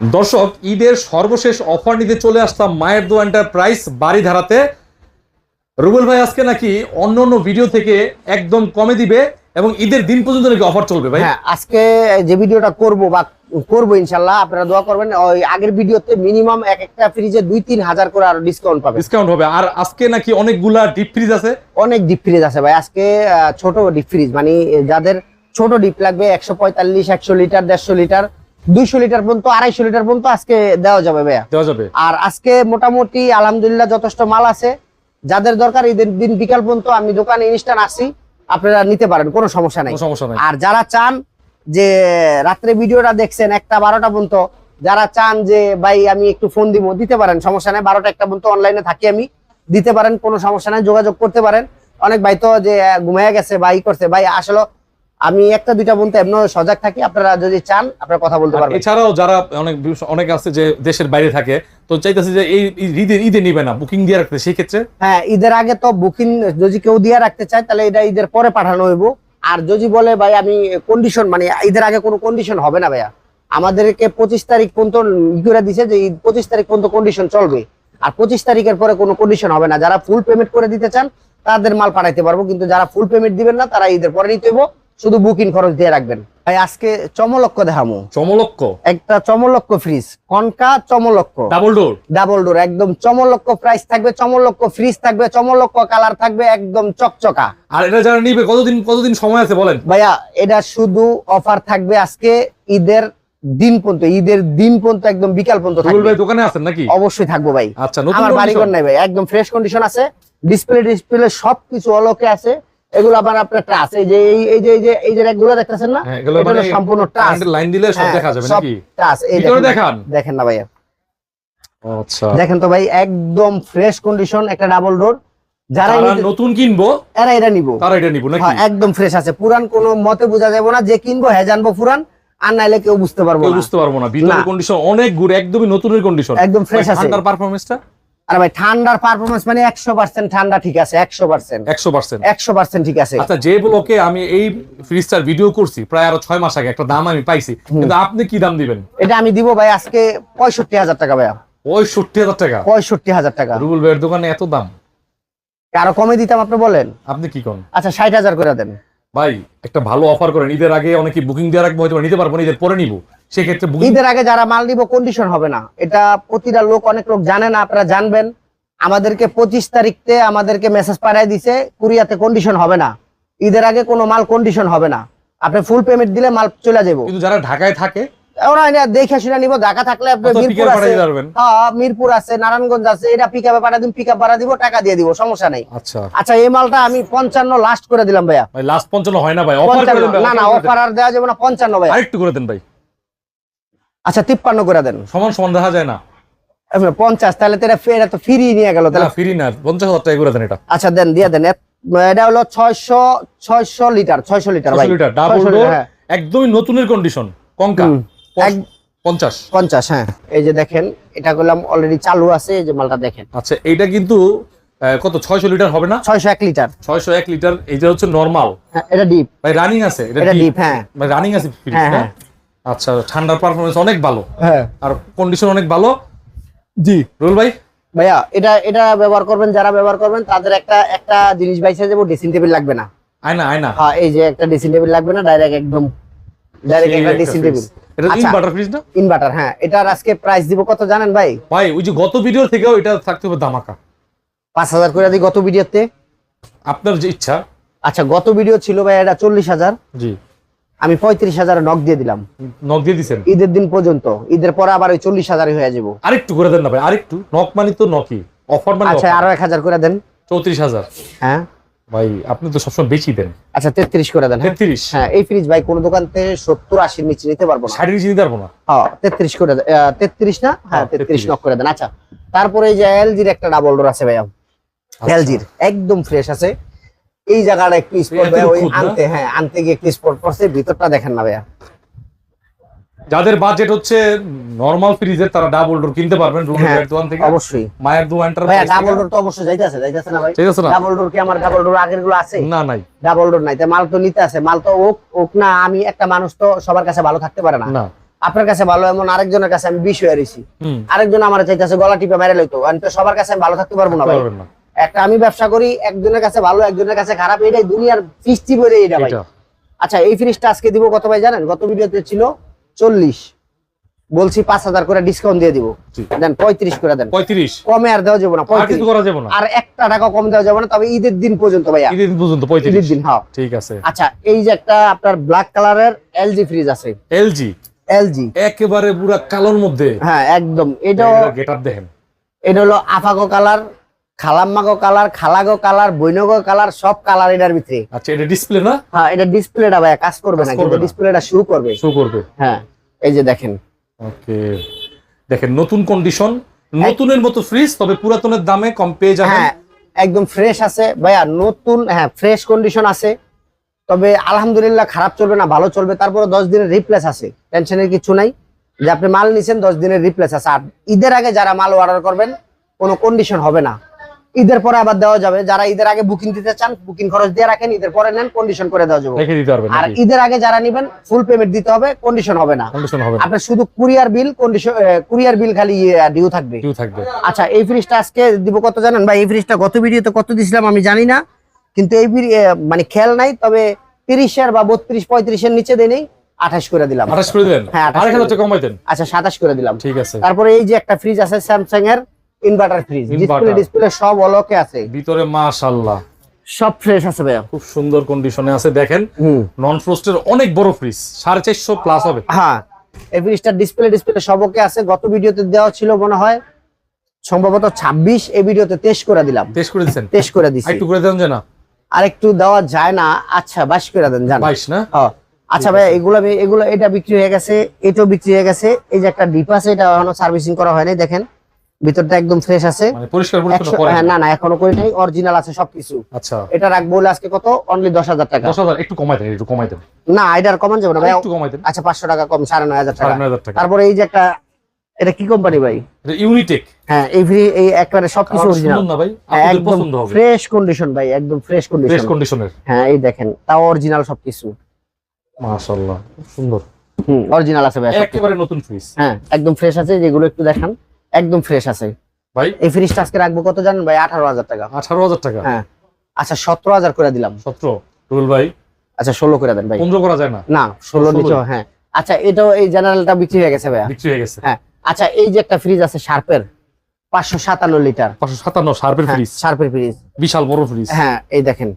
দর্শক ঈদের সর্বশেষ অফার নিতে চলে আসলাম মায়ের দো এন্টারপ্রাইজ বাড়ি ধারাতে রুবেল ভাই আজকে নাকি অন্য অন্য ভিডিও থেকে একদম কমে দিবে এবং ঈদের দিন পর্যন্ত নাকি অফার চলবে ভাই? হ্যাঁ আজকে যে ভিডিওটা করব বা করব ইনশাল্লাহ আপনারা দোয়া করবেন ওই আগের ভিডিওতে মিনিমাম এক একটা ফ্রিজে দুই তিন হাজার করে আরও ডিসকাউন্ট পাবে। ডিসকাউন্ট হবে। আর আজকে নাকি অনেকগুলা ডিপ ফ্রিজ আছে? অনেক ডিপ ফ্রিজ আছে ভাই। আজকে ছোট ডিপ ফ্রিজ মানে যাদের ছোট ডিপ লাগবে একশো পঁয়তাল্লিশ একশো লিটার দেড়শো লিটার দুইশো লিটার পর্যন্ত আড়াইশো লিটার পর্যন্ত আজকে দেওয়া যাবে ভাইয়া। দেওয়া যাবে। আর আজকে মোটামুটি আলহামদুলিল্লাহ যথেষ্ট মাল আছে। যাদের দরকার ঈদের দিন বিকাল পর্যন্ত আমি দোকানে ইনস্ট্যান্ট আসি আপনারা নিতে পারেন কোনো সমস্যা নাই। সমস্যা নাই। আর যারা চান যে রাত্রে ভিডিওটা দেখছেন একটা বারোটা পর্যন্ত যারা চান যে ভাই আমি একটু ফোন দিব দিতে পারেন সমস্যা নেই। বারোটা একটা পর্যন্ত অনলাইনে থাকি আমি দিতে পারেন কোনো সমস্যা নাই যোগাযোগ করতে পারেন। অনেক ভাই তো যে ঘুমিয়ে গেছে ভাই করছে ভাই আসলে আমি একটা দুইটা বলতে এমন সজাগ থাকি আপনারা যদি চান আপনারা কথা বলতে পারবেন। এছাড়াও যারা অনেক অনেক আছে যে দেশের বাইরে থাকে তো চাইতেছে যে এই ঈদে ঈদে নিবে না বুকিং দিয়ে রাখতে সেই ক্ষেত্রে? হ্যাঁ ঈদের আগে তো বুকিং যদি কেউ দিয়ে রাখতে চায় তাহলে এটা ঈদের পরে পাঠানো হইব। আর যদি বলে ভাই আমি কন্ডিশন মানে ঈদের আগে কোনো কন্ডিশন হবে না ভাইয়া। আমাদেরকে পঁচিশ তারিখ পর্যন্ত করে দিছে যে ঈদ পঁচিশ তারিখ পর্যন্ত কন্ডিশন চলবে। আর পঁচিশ তারিখের পরে কোনো কন্ডিশন হবে না। যারা ফুল পেমেন্ট করে দিতে চান তাদের মাল পাঠাইতে পারব কিন্তু যারা ফুল পেমেন্ট দিবেন না তারা ঈদের পরে নিতে হইব। শুধু বুকিং খরচ দিয়ে রাখবেন। ভাই আজকে চমলক্ষ দেখামো। চমলক্ষ একটা চমলক্ষ ফ্রিজ কনকা চমলক্ষ ডাবল ডোর ডাবল ডোর একদম চমলক্ষ প্রাইস থাকবে চমলক্ষ ফ্রিজ থাকবে চমলক্ষ কালার থাকবে একদম চকচকা। আর এটা যারা নিবে কতদিন কতদিন সময় আছে বলেন? ভাইয়া এটা শুধু অফার থাকবে আজকে ঈদের দিন পর্যন্ত ঈদের দিন পর্যন্ত একদম বিকাল পর্যন্ত থাকবে। ভাই দোকানে আছেন নাকি? অবশ্যই থাকব ভাই। আচ্ছা নতুন আমার? বাড়িঘর নাই ভাই একদম ফ্রেশ কন্ডিশন আছে। ডিসপ্লে ডিসপ্লে সবকিছু অলকে আছে। এগুলো আবার আপনার টাচ এই যে এই- যে এই যে এই যে দেখতেছেন না? হ্যাঁ, এগুলো মানে সম্পূর্ণ টাচ লাইন দিলে সব দেখা যাবে নাকি? টাচ এই দেখেন দেখেন। না ভাইয়া। আচ্ছা। দেখেন তো ভাই একদম ফ্রেশ কন্ডিশন একটা ডাবল ডোর যারা নতুন কিনবো এরা এটা নিবো। তারা এটা নিবো নাকি? হ্যাঁ একদম ফ্রেশ আছে। পুরান কোনো মতে বোঝা যাবে না যে কিনবো হ্যাঁ জানব পুরান আর নাইলে কেউ বুঝতে পারব না। বুঝতে পারব না। ভিতরের কন্ডিশন অনেক গুড একদমই নতুনের কন্ডিশন একদম ফ্রেশ আছে। ঠান্ডার আর ভাই ঠান্ডার পারফরমেন্স মানে একশো পার্সেন্ট ঠান্ডা ঠিক আছে একশো পার্সেন্ট একশো পার্সেন্ট একশো পার্সেন্ট ঠিক আছে। আচ্ছা যে ব্লকে আমি এই ফ্রিজটার ভিডিও করছি প্রায় আরও ছয় মাস আগে একটা দাম আমি পাইছি। কিন্তু আপনি কি দাম দিবেন? এটা আমি দিব ভাই আজকে পঁয়ষট্টি হাজার টাকা ভাইয়া। ওই হাজার টাকা? পঁয়ষট্টি হাজার টাকা। রুবুল ভাইয়ের দোকানে এত দাম? আরও কমে দিতাম আপনি বলেন? আপনি কি করেন আচ্ছা ষাট হাজার করে দেন। ভাই একটা ভালো অফার করেন। ঈদের আগে অনেকে বুকিং দিয়ে রাখব হয়তো নিতে পারব না ঈদের পরে নিবো। সেক্ষেত্রে ঈদের আগে যারা মাল নিব কন্ডিশন হবে না। এটা প্রতিটা লোক অনেক লোক জানে না আপনারা জানবেন। আমাদেরকে পঁচিশ তারিখতে আমাদেরকে মেসেজ পাঠিয়ে দিছে কুরিয়াতে কন্ডিশন হবে না। ঈদের আগে কোনো মাল কন্ডিশন হবে না। আপনি ফুল পেমেন্ট দিলে মাল চলে যাব কিন্তু যারা ঢাকায় থাকে ওরা এটা দেখে শুনে নিব ঢাকা থাকলে আপনি মিরপুর আছে। হ্যাঁ মিরপুর আছে নারায়ণগঞ্জ আছে এটা পিক আপে দিন পিক আপ ভাড়া দিব টাকা দিয়ে দিব সমস্যা নেই। আচ্ছা। আচ্ছা এই মালটা আমি পঞ্চান্ন লাস্ট করে দিলাম ভাইয়া। ভাই লাস্ট পঞ্চান্ন হয় না ভাই অফার করে পঞ্চান্ন দেন না। অফার আর দেওয়া যাবে না পঞ্চান্ন ভাইয়া। আরেকটু করে দেন ভাই। আচ্ছা তিপ্পান্ন করে দেন। সমান সমান দেখা যায় না। পঞ্চাশ তাহলে তো এটা তো ফ্রি নিয়ে গেল তাহলে ফ্রি না পঞ্চাশ হাজার টাকা করে দেন এটা। আচ্ছা দেন দিয়ে দেন। এটা হলো ছয়শো ছয়শো লিটার ছয়শো লিটার ভাই। 600 লিটার ডাবল 600 ডোর লিটার, হ্যাঁ। একদমই নতুনের কন্ডিশন কঙ্কা এক- পঞ্চাশ। পঞ্চাশ হ্যাঁ। এই যে দেখেন এটা করলাম অলরেডি চালু আছে এই যে মালটা দেখেন। আচ্ছা এইটা কিন্তু কত ছয়শো লিটার হবে না? ছয়শো এক লিটার। ছয়শো এক লিটার এইটা হচ্ছে নর্মাল হ্যাঁ এটা ডিপ রানিং আছে এটা ডিপ হ্যাঁ। রানিং আছে হ্যাঁ। আচ্ছা ঠান্ডার পারফরমেন্স অনেক ভালো। হ্যাঁ। আর কন্ডিশন অনেক ভালো। জি। রুল ভাই? ভাইয়া এটা এটা ব্যবহার করবেন যারা ব্যবহার করবেন তাদের একটা একটা জিনিস বাইসে যাব ড্রেসিং টেবিল লাগবে না। আয়না আয়না। হ্যাঁ এই যে একটা ড্রেসিং টেবিল লাগবে না ডাইরেক্ট একদম ডাইরেক্ট একটা ড্রেসিং টেবিল এটা আচ্ছা। ইনভার্টার ফ্রিজ না? ইনভার্টার হ্যাঁ এটার আজকে প্রাইস দিব কত জানেন ভাই? ভাই ওই যে গত ভিডিও থেকেও এটা থাকতে হবে দামাকা পাঁচ হাজার করে দিই গত ভিডিওতে আপনার যে ইচ্ছা। আচ্ছা গত ভিডিও ছিল ভাই এটা চল্লিশ হাজার। জি। আমি পঁয়ত্রিশ হাজার নক দিয়ে দিলাম। নক দিয়ে দিছেন? ঈদের দিন পর্যন্ত। ঈদের পরে আবার ওই চল্লিশ হাজারই হয়ে যাব। আরেকটু করে দেন না ভাই আরেকটু। নক মানে তো নকই অফার মানে আচ্ছা আরও এক হাজার করে দেন। চৌত্রিশ হাজার। হ্যাঁ। ভাই আপনি তো সবসময় বেশি দেন। আচ্ছা তেত্রিশ করে দেন হ্যাঁ? তেত্রিশ? হ্যাঁ এই ফ্রিজ ভাই কোনো দোকান থেকে সত্তর আশির নিচে নিতে পারব না। ষাটের নিচে দিতে পারব না? হ্যাঁ তেত্রিশ করে দেন তেত্রিশ না? হ্যাঁ হ্যাঁ, তেত্রিশ 33 নক করে দেন। আচ্ছা তারপরে এই যে এলজির একটা ডাবল ডোর আছে ভাইয়া। আচ্ছা। এলজির একদম ফ্রেশ আছে। এই জায়গাটা একটু স্পট ওই আনতে হ্যাঁ আনতে গিয়ে একটু স্পট পড়ছে ভিতরটা দেখেন না ভাইয়া। যাদের বাজেট হচ্ছে নরমাল ফ্রিজের তারা ডাবল ডোর কিনতে পারবেন রুম হ্যাঁ, দোকান থেকে। অবশ্যই। মায়ের দু এন্টার ভাইয়া ডাবল ডোর তো অবশ্যই যাইতেছে যাইতেছে না ভাই? ঠিক আছে না? ডাবল ডোর কি আমার ডাবল ডোর আগেরগুলো আছে? না নাই। ডাবল ডোর নাই। তাই মাল তো নিতে আছে মাল তো ওক ওক না আমি একটা মানুষ তো সবার কাছে ভালো থাকতে পারে না। না। আপনার কাছে ভালো এমন আরেকজনের কাছে আমি বিষ হয়ে রয়েছি আরেকজন আমার চাইতেছে গলা টিপে মেরে লইতো। আমি তো সবার কাছে আমি ভালো থাকতে পারব না ভাই। একটা আমি ব্যবসা করি একজনের কাছে ভালো একজনের কাছে খারাপ এটাই দুনিয়ার ফিস্টি বলে এটা ভাই। এটা আচ্ছা এই ফ্রিজটা আজকে দিব কত ভাই জানেন? গত ভিডিওতে ছিল চল্লিশ। বলছি পাঁচ হাজার করে ডিসকাউন্ট দিয়ে দিব। দেন পঁয়ত্রিশ করে দেন। পঁয়ত্রিশ। কমে আর দেওয়া যাবে না পঁয়ত্রিশ। করা যাবে না। আর একটা টাকা কম দেওয়া যাবে না তবে ঈদের দিন পর্যন্ত ভাইয়া। ঈদের দিন পর্যন্ত ঈদের পঁয়ত্রিশ দিন হ্যাঁ। ঠিক আছে। আচ্ছা এই যে একটা আপনার ব্ল্যাক কালারের এলজি ফ্রিজ আছে। এলজি এলজি একেবারে পুরা কালোর মধ্যে। হ্যাঁ একদম। এটাও গেট আপ দেখেন। এটা হলো আফাগো কালার খালাম্মাগো কালার খালাগো কালার বৈনগো কালার সব কালার এটার ভিতরে। আচ্ছা এটা ডিসপ্লে না? হ্যাঁ এটা ডিসপ্লেটা ভাইয়া কাজ করবে না কিন্তু ডিসপ্লেটা শু করবে। শো করবে। হ্যাঁ এই যে দেখেন। ওকে। দেখেন নতুন কন্ডিশন নতুনের মতো ফ্রিজ তবে পুরাতনের দামে কম পেয়ে যাবেন। হ্যাঁ একদম ফ্রেশ আছে। ভাইয়া নতুন হ্যাঁ ফ্রেশ কন্ডিশন আছে। তবে আলহামদুলিল্লাহ খারাপ চলবে না ভালো চলবে। তারপরে দশ দিনের রিপ্লেস আছে টেনশনের কিছু নাই। যে আপনি মাল নিছেন দশ দিনের রিপ্লেস আছে। আর ঈদের আগে যারা মাল অর্ডার করবেন কোনো কন্ডিশন হবে না। ঈদের পরে আবার দেওয়া যাবে। যারা ঈদের আগে বুকিং দিতে চান বুকিং খরচ দিয়ে রাখেন ঈদের পরে নেন কন্ডিশন করে দেওয়া যাবে। রেখে দিতে পারবেন আর ঈদের আগে যারা নিবেন ফুল পেমেন্ট দিতে হবে কন্ডিশন হবে না। কন্ডিশন হবে না। আপনার শুধু courier bill condition courier bill খালি ডিউ থাকবে। আচ্ছা এই ফ্রিজটা আজকে দিব কত জানেন? ভাই এই ফ্রিজটা গত ভিডিওতে কত দিছিলাম আমি জানি না কিন্তু এই মানে খেয়াল নাই তবে তিরিশের বা বত্রিশ পঁয়ত্রিশের নিচে দেই নেই আঠাশ করে দিলাম। আঠাশ করে দেন? হ্যাঁ, 28 আরেক হাজার করে কমাই দেন। আচ্ছা সাতাশ করে দিলাম। ঠিক আছে। তারপরে এই যে একটা ফ্রিজ আছে স্যামসাং এর ইনভার্টার ফ্রিজ ডিসপ্লে ডিসপ্লে সব অলকে আছে। ভিতরে মাশাল্লাহ সব ফ্রেশ আছে ভাইয়া। খুব সুন্দর কন্ডিশনে আছে দেখেন। নন ফ্রোস্টের অনেক বড় ফ্রিজ সাড়ে চারশো প্লাস হবে। হ্যাঁ এই ফ্রিজটার ডিসপ্লে ডিসপ্লে সব ওকে আছে। গত ভিডিওতে দেওয়া ছিল মনে হয় সম্ভবত ছাব্বিশ এই ভিডিওতে তেইশ করে দিলাম। টেস্ট করে দিচ্ছেন তেইশ করে দিছি। একটু করে দেন যে না। আর একটু দেওয়া যায় না। আচ্ছা বাইশ করে দেন জান। বাইশ না? হ্যাঁ। আচ্ছা ভাই এগুলো এগুলো এটা বিক্রি হয়ে গেছে এটাও বিক্রি হয়ে গেছে। এই যে একটা ডিপ আছে এটা এখনও সার্ভিসিং করা হয়নি দেখেন। ভিতরটা একদম ফ্রেশ আছে। মানে হ্যাঁ, না না এখনও করি নাই অরিজিনাল আছে সবকিছু। আচ্ছা। এটা রাখব আজকে কত? অনলি দশ হাজার টাকা। দশ হাজার একটু কমাই দেন একটু কমাই দেন। না এটার কমান যাবে না ভাই। একটু কমাই দেন। আচ্ছা পাঁচশো টাকা কম সাড়ে নয় হাজার টাকা। তারপরে এই যে একটা এটা কি কোম্পানি ভাই? ইউনিটেক হ্যাঁ এই এই একবারে সবকিছু অরিজিনাল না ভাই? একদম পছন্দ হবে। ফ্রেশ কন্ডিশন ভাই একদম ফ্রেশ ফ্রেশ কন্ডিশন কন্ডিশনের হ্যাঁ এই দেখেন তাও অরিজিনাল সবকিছু। মাশাআল্লাহ খুব সুন্দর। হুম অরিজিনাল আছে ভাই একেবারে নতুন ফ্রিজ হ্যাঁ একদম ফ্রেশ আছে যেগুলো একটু দেখান। একদম ফ্রেশ আছে। ভাই? এই ফ্রিজটা আজকে রাখব কত জানেন ভাই? আঠারো হাজার টাকা। আঠারো হাজার টাকা? হ্যাঁ। আচ্ছা সতেরো হাজার করে দিলাম। সতেরো। রুল ভাই? আচ্ছা ষোলো করে দেন ভাই। পনেরো করা যায় না? না ষোলো। নিচে হ্যাঁ। আচ্ছা এটাও এই জেনারেলটা বিক্রি হয়ে গেছে ভাই বিক্রি হয়ে গেছে। হ্যাঁ। আচ্ছা এই যে একটা ফ্রিজ আছে শার্পের পাঁচশো সাতান্ন লিটার। পাঁচশো সাতান্ন শার্পের ফ্রিজ শার্পের ফ্রিজ বিশাল বড় ফ্রিজ হ্যাঁ এই দেখেন।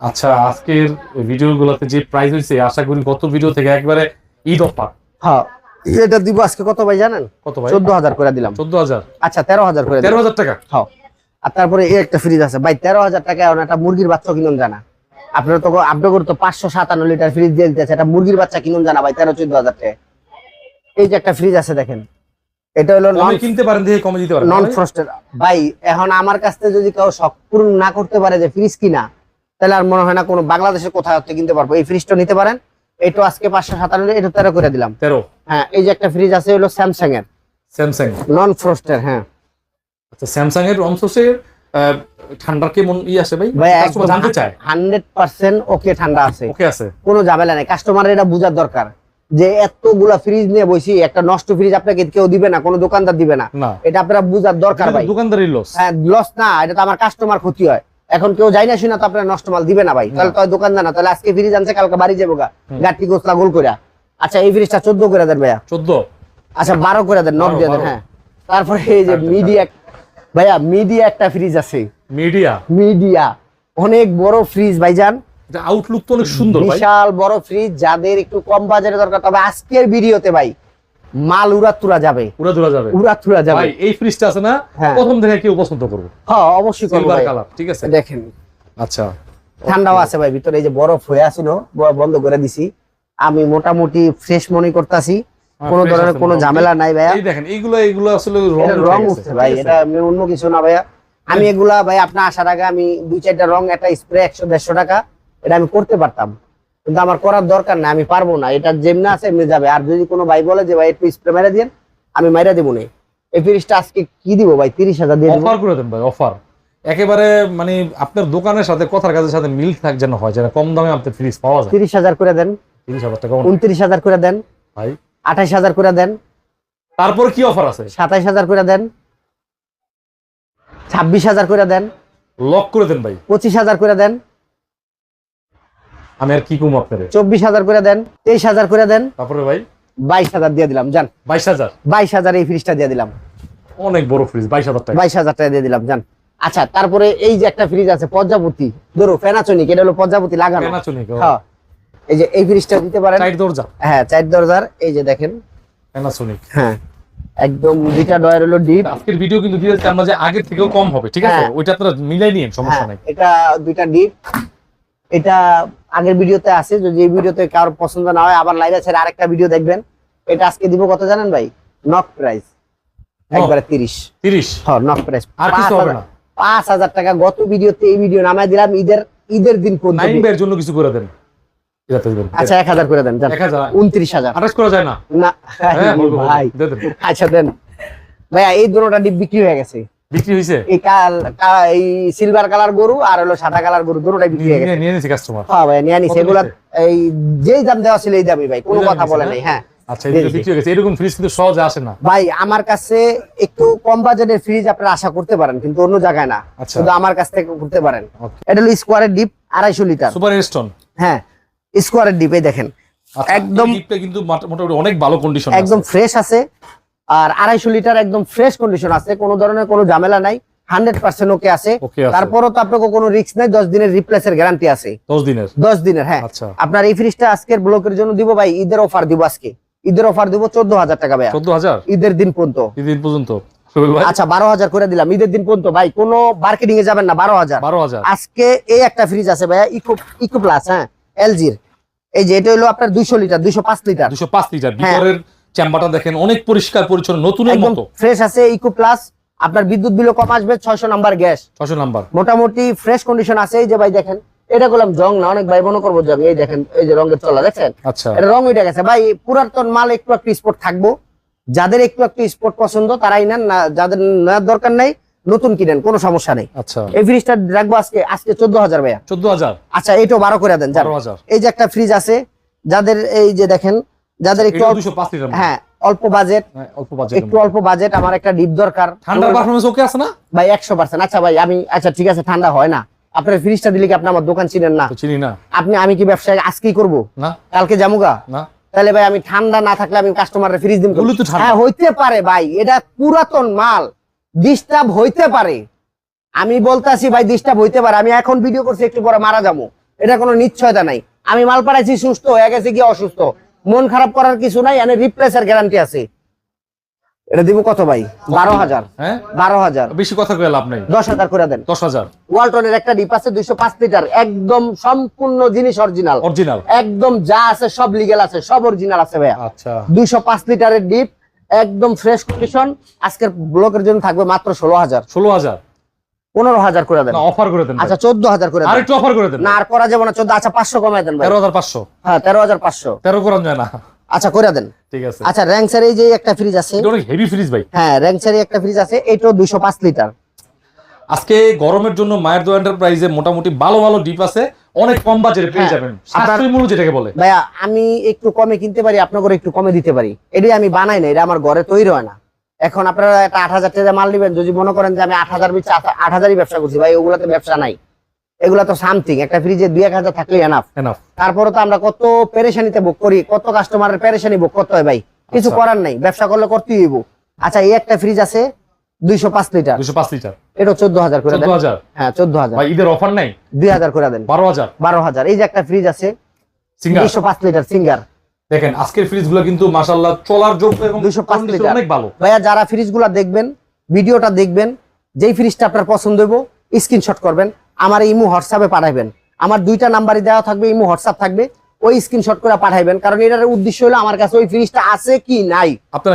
আচ্ছা আজকের ভিডিও গুলোতে যে প্রাইস হয়েছে আশা করি গত ভিডিও থেকে একবারে ঈদ অফার। হ্যাঁ। এটা দিব আজকে কত ভাই জানেন? কত ভাই? চোদ্দ হাজার করে দিলাম। চোদ্দ হাজার আচ্ছা তেরো হাজার করে তেরো দিলাম। হাজার টাকা? হ্যাঁ। আর তারপরে এই একটা ফ্রিজ আছে। ভাই তেরো হাজার টাকা এখন একটা মুরগির বাচ্চা কিনুন জানা। আপনার তো আপনার তো পাঁচশো সাতান্ন লিটার ফ্রিজ দিয়ে দিতেছে। একটা মুরগির বাচ্চা কিনুন জানা ভাই তেরো চোদ্দ হাজার টাকা এই যে একটা ফ্রিজ আছে দেখেন। এটা হলো নন কিনতে পারেন দেখে কমে দিতে পারেন নন ফ্রস্টেড ভাই এখন আমার কাছ যদি কেউ শখ পূরণ না করতে পারে যে ফ্রিজ কিনা তাহলে আর মনে হয় না কোনো বাংলাদেশের কোথাও কিনতে পারব। এই ফ্রিজটা নিতে পারেন। এটা আজকে পাঁচশো সাতান্ন এটা তেরো করে দিলাম। তেরো? হ্যাঁ এই যে একটা ফ্রিজ আছে হলো স্যামসাং এর স্যামসাং নন ফ্রস্টের হ্যাঁ। আচ্ছা স্যামসাং এর অংশের ঠান্ডার কেমন ই আছে ভাই? ভাই জানতে চায়। হান্ড্রেড পার্সেন্ট ওকে ঠান্ডা আছে। ওকে আছে। কোনো ঝামেলা নেই। কাস্টমারের এটা বোঝার দরকার। যে এতগুলা ফ্রিজ নিয়ে বসি একটা নষ্ট ফ্রিজ আপনাকে কেউ দিবে না কোনো দোকানদার দিবে না। এটা আপনারা বোঝার দরকার ভাই। লস হ্যাঁ লস না এটা তো আমার কাস্টমার ক্ষতি হয়। এখন কেউ যাই না শুনে তো আপনার নষ্ট মাল দিবে না ভাই। তাহলে তো দোকানদার না। তাহলে আজকে ফ্রিজ আনছে কালকে বাড়ি যাব গা। গাঠি গোসলা গোল করে আচ্ছা এই ফ্রিজটা চোদ্দ করে দেন ভাইয়া। চোদ্দ? আচ্ছা বারো করে দেন নট দিয়ে দেন হ্যাঁ। তারপরে এই যে মিডিয়া ভাইয়া মিডিয়া একটা ফ্রিজ আছে। মিডিয়া? মিডিয়া। অনেক বড় ফ্রিজ ভাইজান। এটা আউটলুক তো অনেক সুন্দর বিশাল বড় ফ্রিজ যাদের একটু কম বাজারে দরকার। তবে আজকের ভিডিওতে ভাই মাল উড়াতুরা যাবে। দূরা যাবে। উড়াতুরা যাবে। ভাই এই ফ্রিজটা আছে না? হ্যাঁ। প্রথম দেখে কেউ পছন্দ করবে। হ্যাঁ অবশ্যই করব। কালার ঠিক আছে? দেখেন। আচ্ছা। ঠান্ডাও আছে ভাই ভিতরে এই যে বরফ হয়ে আছিল বন্ধ করে দিছি। আমি মোটামুটি ফ্রেশ মনে করতেছি। কোনো ধরনের কোনো ঝামেলা নাই ভাইয়া। এই দেখেন এইগুলো এইগুলো আসলে রং উঠছে ভাই এটা অন্য কিছু না ভাইয়া। আমি এগুলা ভাই আপনার আসার আগে আমি দুই চারটা রং একটা স্প্রে একশো দেড়শো টাকা এটা আমি করতে পারতাম। কিন্তু আমার করার দরকার না আমি পারব না। এটা যেমনি আছে এমনি যাবে। আর যদি কোনো ভাই বলে যে ভাই একটু স্প্রে মেরে দিন আমি মাইরা দেবো না। এই ফ্রিজটা আজকে কি দিব ভাই? তিরিশ হাজার দিয়ে অফার করে দেন ভাই অফার একেবারে মানে আপনার দোকানের সাথে কথার কাজের সাথে মিল থাক যেন হয় যেন কম দামে আপনার ফ্রিজ পাওয়া যায়। তিরিশ হাজার করে দেন। তিরিশ হাজার টাকা উনত্রিশ হাজার করে দেন। ভাই। আঠাইশ হাজার করে দেন। তারপর কি অফার আছে? সাতাইশ হাজার করে দেন। ছাব্বিশ হাজার করে দেন। লক করে দেন ভাই। পঁচিশ হাজার করে দেন। আমি আর কি কম আপনারে? চব্বিশ হাজার করে দেন তেইশ হাজার করে দেন। তারপরে ভাই? বাইশ হাজার দিয়ে দিলাম জান। বাইশ হাজার? বাইশ হাজার এই ফ্রিজটা দিয়ে দিলাম। অনেক বড় ফ্রিজ বাইশ হাজার টাকা। বাইশ হাজার টাকা দিয়ে দিলাম জান। আচ্ছা তারপরে এই যে একটা ফ্রিজ আছে পর্যাপতি ধরো ফেনাচনিক এটা হলো পর্যাপতি লাগানো। প্যানাচনিক হ্যাঁ। এই যে এই ফ্রিজটা দিতে পারেন। সাইড দরজা? হ্যাঁ চার দরজার এই যে দেখেন। প্যানাসোনিক হ্যাঁ একদম দুইটা ডয়ার হলো ডিপ আজকের ভিডিও কিন্তু দিয়েছে আমরা যে আগের থেকেও কম হবে ঠিক আছে? হ্যাঁ। ওইটা আপনারা মিলাই নিন সমস্যা হ্যাঁ নাই। এটা দুইটা ডিপ এটা আগের ভিডিওতে আছে যদি এই ভিডিওতে কারোর পছন্দ না হয় আবার লাইভ আছে আরেকটা ভিডিও দেখবেন। এটা আজকে দিব কত জানেন ভাই? নক প্রাইস একবারে তিরিশ। তিরিশ? হ্যাঁ নক প্রাইস আর কিছু হবে না। পাঁচ হাজার টাকা গত ভিডিওতে এই ভিডিও নামায় দিলাম ঈদের ঈদের দিন নাইন পর্যন্ত বের জন্য কিছু করে দেন। আচ্ছা এক হাজার করে দেন যান। এক হাজার। উনত্রিশ হাজার। আঠাশ করা যায় না। না হ্যাঁ। ভাই। আচ্ছা দেন। ভাইয়া এই দুটোটা ডিপ বিক্রি হয়ে গেছে। বিক্রি হয়েছে এই কাল এই সিলভার কালার গরু আর হলো সাদা কালার গরু দুটোটাই বিক্রি হয়ে গেছে। নিয়ে নিয়েছি কাস্টমার হ্যাঁ ভাই নিয়ে নিছি। এগুলা এই যেই দাম দেওয়া ছিল এই দামই ভাই কোনো কথা বলে নাই হ্যাঁ। আচ্ছা বিক্রি হয়ে গেছে। এরকম ফ্রিজ কিন্তু সহজে আসে না। ভাই আমার কাছে একটু কম বাজেটের ফ্রিজ আপনারা আশা করতে পারেন কিন্তু অন্য জায়গায় না। আচ্ছা। শুধু আমার কাছ থেকে করতে পারেন। এটা হলো স্কোয়ারের ডিপ আড়াইশো লিটার। সুপার স্টোন হ্যাঁ স্কোয়ারের ডিপ দেখেন। একদম ডিপটা কিন্তু মোটামুটি অনেক ভালো কন্ডিশন একদম ফ্রেশ আছে। আর আড়াইশো লিটার একদম ফ্রেশ কন্ডিশন আছে কোনো ধরনের কোনো ঝামেলা নাই হান্ড্রেড পার্সেন্ট ওকে আছে। তারপরও তো আপনাকে কোনো রিস্ক নাই দশ দিনের রিপ্লেসের গ্যারান্টি আছে। 10 দিনের? দশ দিনের হ্যাঁ। আচ্ছা। আপনার এই ফ্রিজটা আজকের ব্লকের জন্য দিব ভাই ঈদের অফার দিব আজকে। ঈদের অফার দিব চোদ্দ হাজার টাকা ভাই 14000 ঈদের দিন পর্যন্ত। দিন পর্যন্ত। আচ্ছা বারো হাজার করে দিলাম ঈদের দিন পর্যন্ত। ভাই কোনো মার্কেটিং এ যাবেন না বারো হাজার। 12000 আজকে এই একটা ফ্রিজ আছে ভাইয়া ইকো ইকো প্লাস হ্যাঁ এলজির এই যে এটা হলো আপনার দুইশো লিটার দুইশো পাঁচ লিটার। 205 লিটার হ্যাঁ। চেম্বারটা দেখেন অনেক পরিষ্কার পরিচ্ছন্ন নতুনের মতো। ফ্রেশ আছে ইকো প্লাস আপনার বিদ্যুৎ বিলও কম আসবে ছয়শো নাম্বার গ্যাস 600 নাম্বার। মোটামুটি ফ্রেশ কন্ডিশন আছে এই যে ভাই দেখেন এটা করলাম জং না অনেক ভাই মনে করব জং এই দেখেন এই যে রঙের চলা দেখছেন? আচ্ছা। এটা রং উঠে গেছে। ভাই পুরাতন মাল একটু একটু স্পট থাকব। যাদের একটু একটু স্পট পছন্দ তারাই নেন। না যাদের নেওয়ার দরকার নেই নতুন কিনেন কোনো সমস্যা নেই। আচ্ছা। এই ফ্রিজটা রাখব আজকে আজকে চোদ্দ হাজার ভাইয়া। 14000 আচ্ছা এটাও বারো করে দেন যান। 12000 এই যে একটা ফ্রিজ আছে যাদের এই যে দেখেন যাদের একটু এটা অল্প- 205 লিটার হ্যাঁ অল্প বাজেট হ্যাঁ, অল্প বাজেট একটু অল্প বাজেট আমার একটা ডিপ দরকার। ঠান্ডা পারফরম্যান্স ওকে আছে না? ভাই একশো পার্সেন্ট আচ্ছা ভাই আমি আচ্ছা ঠিক আছে ঠান্ডা হয় না। আপনার ফ্রিজটা দিলে কি আপনি আমার দোকান চিনেন না? চিনি না। আপনি আমি কি ব্যবসা আজকেই করব? না। কালকে জামুগা? না। তাহলে ভাই আমি ঠান্ডা না থাকলে আমি কাস্টমারের ফ্রিজ ঠান্ডা। হ্যাঁ হইতে পারে ভাই এটা পুরাতন মাল। ডিস্টার্ব হইতে পারে। আমি বলতাছি ভাই ডিস্টার্ব হইতে পারে। আমি এখন ভিডিও করছি একটু পরে মারা যাব। এটা কোনো নিশ্চয়তা নাই। আমি মাল পাঠাইছি সুস্থ হয়ে গেছে কি অসুস্থ। মন খারাপ করার কিছু নাই এনে রিপ্লেসের গ্যারান্টি আছে। এটা দিব কত ভাই? বারো হাজার। হ্যাঁ? বারো হাজার। বেশি কথা কয়ে লাভ নাই। দশ হাজার করে দেন। 10000 ওয়ালটনের একটা ডিপ আছে দুইশো পাঁচ লিটার। একদম সম্পূর্ণ জিনিস অরিজিনাল অরিজিনাল একদম যা আছে সব লিগেল আছে সব অরিজিনাল আছে ভাইয়া। আচ্ছা। দুইশো পাঁচ লিটারের ডিপ একদম ফ্রেশ কন্ডিশন আজকের ব্লকের জন্য থাকবে মাত্র ষোলো হাজার। 16000 পনেরো হাজার করে দেন। অফার করে দেন আচ্ছা চোদ্দ হাজার করে আর দেন। একটু অফার করে দেন। না আর করা যাবে না চোদ্দ আচ্ছা পাঁচশো কমাই দেন ভাই। 13500 হ্যাঁ তেরো হাজার পাঁচশো। 13 করান যায় না। আচ্ছা করে দেন। ঠিক আছে। আচ্ছা র্যাঙ্কসের এই যে একটা ফ্রিজ আছে অনেক হেভি ফ্রিজ ভাই। হ্যাঁ র্যাঙ্কসের একটা ফ্রিজ আছে এটাও দুইশো পাঁচ লিটার আজকে গরমের জন্য মায়ের দো এন্টারপ্রাইজে মোটামুটি ভালো ভালো ডিপ আছে। অনেক কম পেয়ে হ্যাঁ, যাবেন। সাশ্রয়ী মূল্য যেটাকে বলে। ভাইয়া আমি একটু কমে কিনতে পারি আপনাকে একটু কমে দিতে পারি। এটাই আমি বানাই না এটা আমার ঘরে তৈরি হয় না। এখন আপনারা একটা আট হাজার টাকা মাল নেবেন যদি মনে করেন যে আমি আট হাজার বেচে আট হাজারই ব্যবসা করছি ভাই ওগুলাতে ব্যবসা নাই। এগুলা তো সামথিং একটা ফ্রিজে দুই এক হাজার থাকলে এনাফ তারপরে তো আমরা কত পেরেশানিতে বুক করি কত কাস্টমারের পেরেশানি বুক করতে হয় ভাই। কিছু আচ্ছা। করার নাই ব্যবসা করলে করতেই হইব। আচ্ছা এই একটা ফ্রিজ আছে দুইশো পাঁচ লিটার 205 লিটার এটা চোদ্দ হাজার করে দেন। হ্যাঁ চোদ্দ হাজার। ঈদের অফার নাই? দুই হাজার করে দেন। 12000 বারো হাজার। এই যে একটা ফ্রিজ আছে দুইশো পাঁচ লিটার সিঙ্গার দেখেন আজকের ফ্রিজগুলো কিন্তু মাশাআল্লাহ চলার যোগ্য এবং 205 condition লিটার। অনেক ভালো। ভাইয়া যারা ফ্রিজগুলো দেখবেন ভিডিওটা দেখবেন যেই ফ্রিজটা আপনার পছন্দ হইব স্ক্রিনশট করবেন আমার ইমো হোয়াটসঅ্যাপে পাঠাবেন আমার দুইটা নাম্বারই দেওয়া থাকবে ইমো হোয়াটসঅ্যাপ থাকবে ওই স্ক্রিনশট করে পাঠাইবেন কারণ এটার উদ্দেশ্য হলো আমার কাছে ওই ফ্রিজটা আছে কি নাই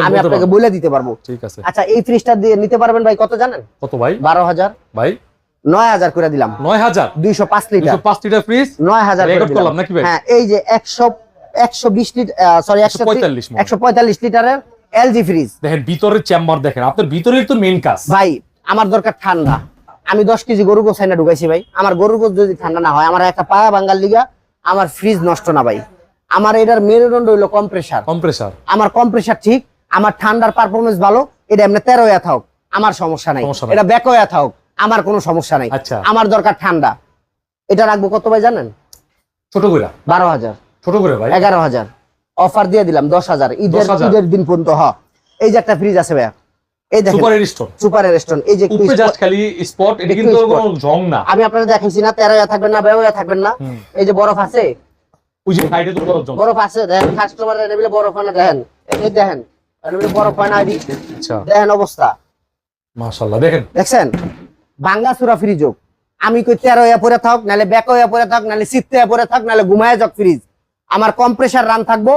আমি আপনাকে বলে দিতে পারব। ঠিক আছে। আচ্ছা এই ফ্রিজটা দিয়ে নিতে পারবেন ভাই কত জানেন? কত ভাই? বারো হাজার। ভাই? নয় হাজার করে দিলাম। 9000 দুইশো পাঁচ লিটার 205 লিটার ফ্রিজ নয় হাজার করে রেকর্ড দিলাম। করলাম নাকি ভাই? হ্যাঁ এই যে একশো একশো বিশ লিটার সরি একশো 145 মনে হয়। একশো পঁয়তাল্লিশ লিটারের এলজি ফ্রিজ। দেখেন ভিতরের চেম্বার দেখেন আপনার ভিতরের তো মেইন কাজ। ভাই আমার দরকার ঠান্ডা। আমি দশ কেজি গরু গোছ না ঢুকাইছি ভাই। আমার গরুর গোছ যদি ঠান্ডা না হয় আমার একটা পায়া বাঙ্গাল লিগা আমার ফ্রিজ নষ্ট না ভাই। আমার এটার মেরুদণ্ড হইল কম্প্রেসার কম্প্রেসার আমার কম্প্রেসার ঠিক আমার ঠান্ডার পারফরমেন্স ভালো এটা এমনি তেরো ইয়া থাক আমার সমস্যা নাই। এটা ব্যাকো ইয়া থাক আমার কোনো সমস্যা নাই। আচ্ছা। আমার দরকার ঠান্ডা। এটা রাখব কত ভাই জানেন? ছোট করে বারো হাজার। ছোট করে ভাই? এগারো হাজার। অফার দিয়ে দিলাম দশ হাজার। ঈদের ঈদের দিন পর্যন্ত হ। এই যে একটা ফ্রিজ আছে ভাইয়া। এই দেখেন। সুপার এডিস্টোন সুপার রেস্টুরেন্ট এই যে উপরে জাস্ট খালি স্পট এটা কিন্তু কোনো জং না। আমি আপনারা দেখাইছি না তেরো ইয়া থাকবেন না বেরো ইয়া থাকবেন না। এই যে বরফ আছে? ওই যে সাইডে তো বড় জং বরফ আছে দেখেন কাস্টমার এনেবিলে বরফ হয় না দেখেন। এই দেখেন এনেবিলে বরফ হয় না এদিক। আচ্ছা। দেখেন অবস্থা। মাশাআল্লাহ দেখেন। দেখছেন? বাংলা সুরা ফ্রিজ হোক আমি কই তেরো ইয়া পরে থাক নাহলে ব্যাক ইয়া পরে থাক নাহলে সিত্তে ইয়া পরে থাক নাহলে ঘুমায় যাক ফ্রিজ আমার কম্প্রেসার রান থাকব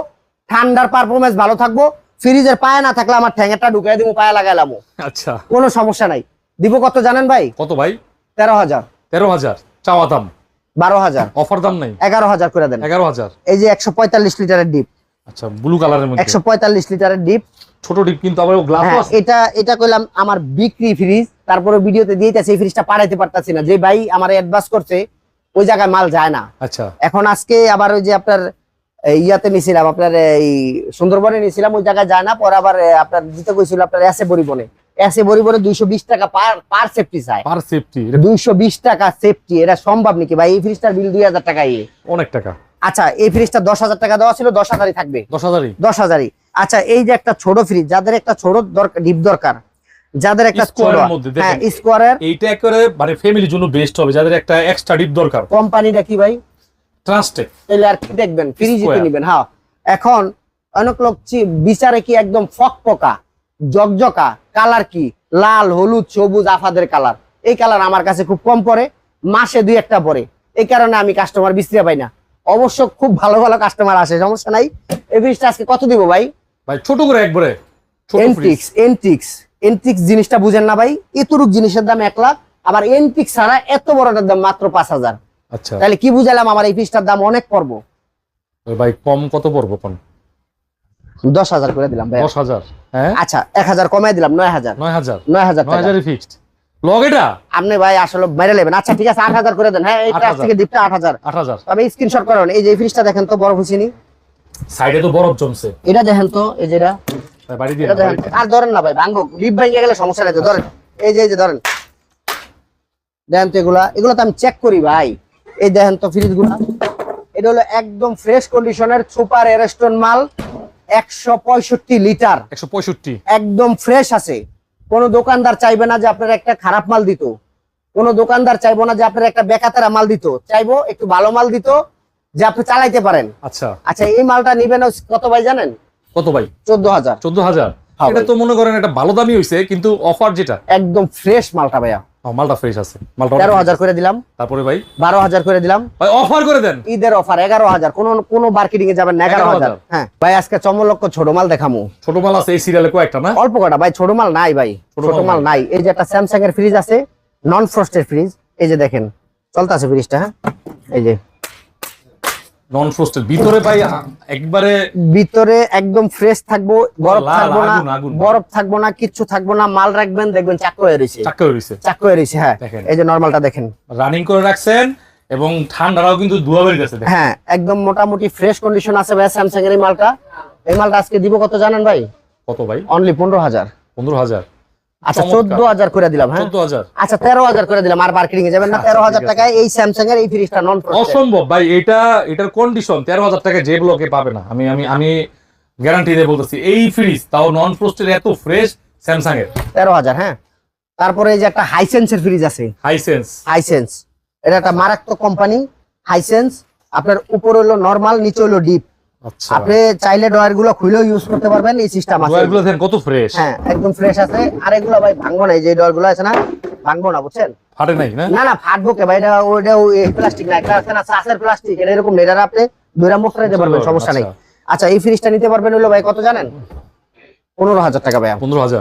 ঠান্ডার পারফরমেন্স ভালো থাকব ফ্রিজের পায়ে না থাকলে আমার ঠ্যাঙ্গেরটা ঢুকাই দিব পায়ে লাগাইলাম আচ্ছা। কোনো সমস্যা নাই। দিব কত জানেন ভাই? কত ভাই? তেরো হাজার। তেরো হাজার। চাওয়া দাম? বারো হাজার। অফার দাম নাই? এগারো হাজার করে দেন। এগারো হাজার। এই যে একশো পঁয়তাল্লিশ লিটারের ডিপ। আচ্ছা ব্লু কালারের মধ্যে। একশো পঁয়তাল্লিশ লিটারের ডিপ। ছোট ডিপ কিন্তু আবার গ্লাস হ্যাঁ আছে। এটা এটা কইলাম আমার বিক্রি ফ্রিজ তারপরে ভিডিওতে দিয়েছে এই ফ্রিজটা পাঠাইতে পারতাছি না। যে ভাই আমার অ্যাডভান্স করছে ওই জায়গায় মাল যায় না। আচ্ছা। এখন আজকে আবার ওই যে আপনার ইয়াতে নিছিলাম আপনার এই সুন্দরবনে নিছিলাম ওই জায়গায় যায় না পরে আবার আপনার দিতে কইছিল আপনার এসে পরিবনে এসে দুইশো বিশ টাকা পার পার সেফটি চায় পার সেফটি দুইশো বিশ টাকা সেফটি এটা সম্ভব নাকি ভাই? এই ফ্রিজটার বিল দুই হাজার টাকা অনেক টাকা। আচ্ছা এই ফ্রিজটা দশ হাজার টাকা দেওয়া ছিল দশ হাজারই থাকবে। দশ হাজারই? দশ হাজারই। আচ্ছা এই যে একটা ছোট ফ্রিজ যাদের একটা ছোট দরকার ডিপ দরকার যাদের একটা এর মধ্যে হ্যাঁ। স্কোয়ারের এইটা একেবারে মানে ফ্যামিলির জন্য বেস্ট হবে যাদের একটা এক্সট্রা ডিপ দরকার। কোম্পানিটা কি ভাই? ট্রাস্টে তাহলে আর কি দেখবেন? ফ্রিজই তো Square। নিবেন হ্যাঁ। এখন অনেক লোক বিচারে কি একদম ফক পকা জকজকা কালার কি? লাল হলুদ সবুজ আফাদের কালার এই কালার আমার কাছে খুব কম পড়ে মাসে দুই একটা পরে এই কারণে আমি কাস্টমার বিস্তারে পাই না। অবশ্য খুব ভালো ভালো কাস্টমার আসে সমস্যা নাই। এই ফ্রিজটা আজকে কত দিব ভাই? ভাই ছোট করে একবারে ছোট এনটিক্স এনটিক্স এনটিক্স জিনিসটা বুঝেন না ভাই এতটুক জিনিসের দাম এক লাখ আবার এনটিক্স ছাড়া এত বড়টার দাম মাত্র পাঁচ হাজার। আচ্ছা। তাহলে কি বুঝালাম আমার এই ফ্রিজটার দাম অনেক পড়ব? ভাই কম কত পড়ব কোন? দশ হাজার করে দিলাম ভাই। দশ হাজার হ্যাঁ? আচ্ছা এক হাজার কমাই দিলাম নয় হাজার। নয় হাজার। নয় হাজার নয় টাকা হাজারই ফিক্সড লগ এটা? আপনি ভাই আসলে মেরে নেবেন। আচ্ছা ঠিক আছে আট হাজার করে দেন। হ্যাঁ এইটা 8,000 থেকে ডিপটা আট হাজার। আট হাজার। তবে স্ক্রিনশট করেন। এই যে ফ্রিজটা দেখেন তো বড় খুশিনি সাইডে তো বরফ জমছে। এটা দেখেন তো এই যেটা ভাই বাড়ি দিয়ে এটা দেখেন তো। আর ধরেন না ভাই ভাঙ্গো ডিপ ভেঙে গেলে সমস্যা নাই ধরেন। এই যে এই যে ধরেন। দেখেন তো এগুলা এগুলো তো আমি চেক করি ভাই। এই দেখেন তো ফ্রিজ এটা হলো একদম ফ্রেশ কন্ডিশনের সুপার এরেস্টন মাল একশো পঁয়ষট্টি লিটার। একশো পঁয়ষট্টি। একদম ফ্রেশ আছে। কোন দোকানদার চাইবে না যে আপনার একটা খারাপ মাল দিত। কোন দোকানদার চাইব না যে আপনার একটা বেকাতারা মাল দিত। চাইব একটু ভালো মাল দিত যে আপনি চালাইতে পারেন। আচ্ছা। আচ্ছা এই মালটা নিবেন কত ভাই জানেন? কত ভাই? চোদ্দ হাজার। চোদ্দ হাজার। হ্যাঁ এটা তো মনে করেন একটা ভালো দামই হয়েছে কিন্তু অফার যেটা? একদম ফ্রেশ মালটা ভাইয়া। ও, মালটা ফ্রেশ আছে। মালটা তেরো হাজার করে দিলাম। তারপরে ভাই? বারো হাজার করে দিলাম। ভাই অফার করে দেন। ঈদের অফার এগারো হাজার। কোন কোন মার্কেটিং এ যাবেন এগারো হাজার। 11,000 হ্যাঁ। ভাই আজকে চমলক্ষ ছোট মাল দেখামু। ছোট মাল আছে এই সিরিয়ালে কয়েকটা না? অল্প কটা। ভাই ছোট মাল নাই ভাই। ছোট ছোট মাল নাই। এই যে একটা স্যামসাং এর ফ্রিজ আছে নন ফ্রস্টের ফ্রিজ এই যে দেখেন। চলতেছে ফ্রিজটা হ্যাঁ? এই যে। নন ফ্রোস্টেড ভিতরে ভাই একবারে ভিতরে একদম ফ্রেশ থাকব বরফ থাকব না। বরফ থাকব না কিচ্ছু থাকব না মাল রাখবেন দেখবেন চাকু হয়ে রয়েছে চাক্কা হয়ে রয়েছে চাকু হয়ে রয়েছে হ্যাঁ। এই যে নর্মালটা দেখেন। রানিং করে রাখছেন এবং ঠান্ডাটাও কিন্তু ধোয়া বেরিয়ে গেছে হ্যাঁ একদম মোটামুটি ফ্রেশ কন্ডিশন আছে ভাই স্যামসাং এর এই মালটা। এই মালটা আজকে দিব কত জানেন ভাই? কত ভাই? অনলি পনেরো হাজার। পনেরো হাজার। আচ্ছা চোদ্দ হাজার করে দিলাম হ্যাঁ? আচ্ছা তেরো হাজার করে দিলাম আর মার্কেটিং এ যাবেন না। আচ্ছা, তেরো হাজার টাকায় এই স্যামসাং এর এই ফ্রিজটা নন অসম্ভব ভাই এটা এটার কন্ডিশন তেরো হাজার টাকা যে ব্লকে পাবে না। আমি আমি আমি গ্যারান্টি দিয়ে বলতেছি এই ফ্রিজ তাও নন ফ্রোস্টের এত ফ্রেশ স্যামসাং এর। তেরো হাজার হ্যাঁ? তারপরে এই যে একটা হাইসেন্স এর ফ্রিজ আছে। হাইসেন্স হাইসেন্স এটা একটা মারাত্মক কোম্পানি হাইসেন্স আপনার উপর হলো নরমাল নিচে হলো ডিপ আপনি চাইলে ডয়ারগুলো খুলেও ইউজ করতে পারবেন এই সিস্টেম আছে। ডয়ারগুলো দেখেন কত ফ্রেশ হ্যাঁ একদম ফ্রেশ আছে। আর এগুলো ভাই ভাঙবো না যে ডয়ারগুলো আছে না ভাঙবো না বুঝছেন? ফাটে নাই না? না না ফাটবো কে ভাই এটা ওইটা প্লাস্টিক না একটা আছে না চাষের প্লাস্টিক এটা এরকম এটা আপনি দিতে পারবেন সমস্যা নেই। আচ্ছা। এই ফ্রিজটা নিতে পারবেন হলো ভাই কত জানেন? পনেরো হাজার টাকা ভাই পনেরো হাজার।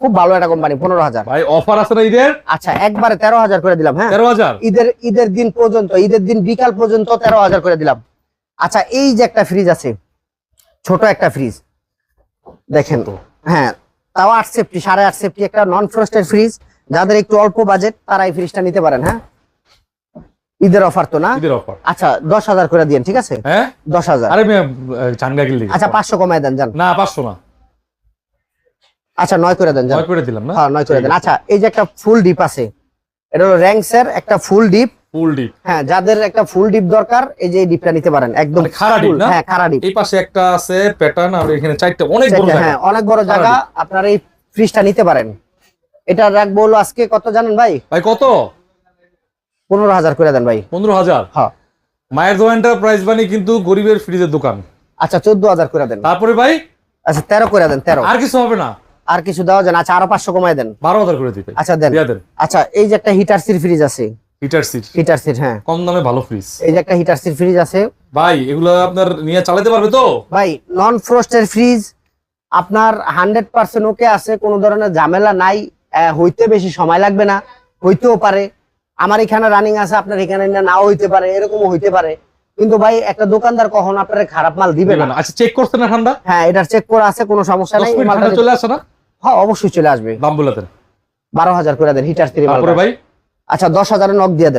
খুব ভালো একটা কোম্পানি পনেরো হাজার। ভাই অফার আছে না ঈদের? আচ্ছা একবারে তেরো হাজার করে দিলাম হ্যাঁ। তেরো হাজার? ঈদের ঈদের দিন পর্যন্ত ঈদের দিন বিকাল পর্যন্ত তেরো হাজার করে দিলাম। আচ্ছা এই যে একটা ফ্রিজ আছে ছোট একটা ফ্রিজ দেখেন। হ্যাঁ তাও আট সেফটি সাড়ে আট সেফটি একটা নন ফ্রস্টের ফ্রিজ যাদের একটু অল্প বাজেট তারা এই ফ্রিজটা নিতে পারেন হ্যাঁ? ঈদের অফার তো না? ঈদের অফার আচ্ছা দশ হাজার করে দিন ঠিক আছে? হ্যাঁ? দশ হাজার। আরে চাঙ্গা আচ্ছা পাঁচশো কমায় দেন যান। না পাঁচশো না। আচ্ছা নয় করে দেন নয় করে দিলাম না? হ্যাঁ নয় করে দেন। আচ্ছা এই যে একটা ফুল ডিপ আছে এটা হলো র্যাঙ্কসের একটা ফুল ডিপ ফুল ডিপ। হ্যাঁ যাদের একটা ফুল ডিপ দরকার এই যে ডিপটা নিতে পারেন একদম মানে খাড়া ডিপ হ্যাঁ খাড়া ডিপ। এই পাশে একটা আছে প্যাটার্ন আর এখানে চারটা অনেক বড় জায়গা। হ্যাঁ অনেক বড় জায়গা আপনার এই ফ্রিজটা নিতে পারেন। এটা রাখব হলো আজকে কত জানেন ভাই? ভাই কত? পনেরো হাজার করে দেন ভাই। পনেরো হাজার? হ্যাঁ। মায়ের দো এন্টারপ্রাইজ মানে কিন্তু গরিবের ফ্রিজের দোকান। আচ্ছা চোদ্দ হাজার করে দেন। তারপরে ভাই? আচ্ছা তেরো করে দেন তেরো। আর কিছু হবে না। আর কিছু দেওয়া যান আচ্ছা আরও পাঁচশো কমায় দেন। বারো হাজার করে দিবে আচ্ছা দেন। আচ্ছা এই যে একটা হিটার সির ফ্রিজ আছে। হিটার সিট হিটার সিট হ্যাঁ। কম দামে ভালো ফ্রিজ এই যে একটা হিটার সির ফ্রিজ আছে। ভাই এগুলো আপনার নিয়ে চালাতে পারবে তো? ভাই নন ফ্রস্টের ফ্রিজ আপনার হান্ড্রেড পার্সেন্ট ওকে আছে কোনো ধরনের ঝামেলা নাই হইতে বেশি সময় লাগবে না হইতেও পারে। আমার এখানে রানিং আছে আপনার এখানে না নাও হইতে পারে এরকমও হইতে পারে। কিন্তু ভাই একটা দোকানদার কখন আপনার খারাপ মাল দিবে না? আচ্ছা চেক করছে না ঠান্ডা? হ্যাঁ এটার চেক করা আছে কোনো সমস্যা নাই মালটা চলে আসে না? হ্যাঁ অবশ্যই চলে আসবে। দাম বারো হাজার করে দেন হিটার থ্রি ভাই? আচ্ছা দশ হাজারের নক দিয়ে দেন।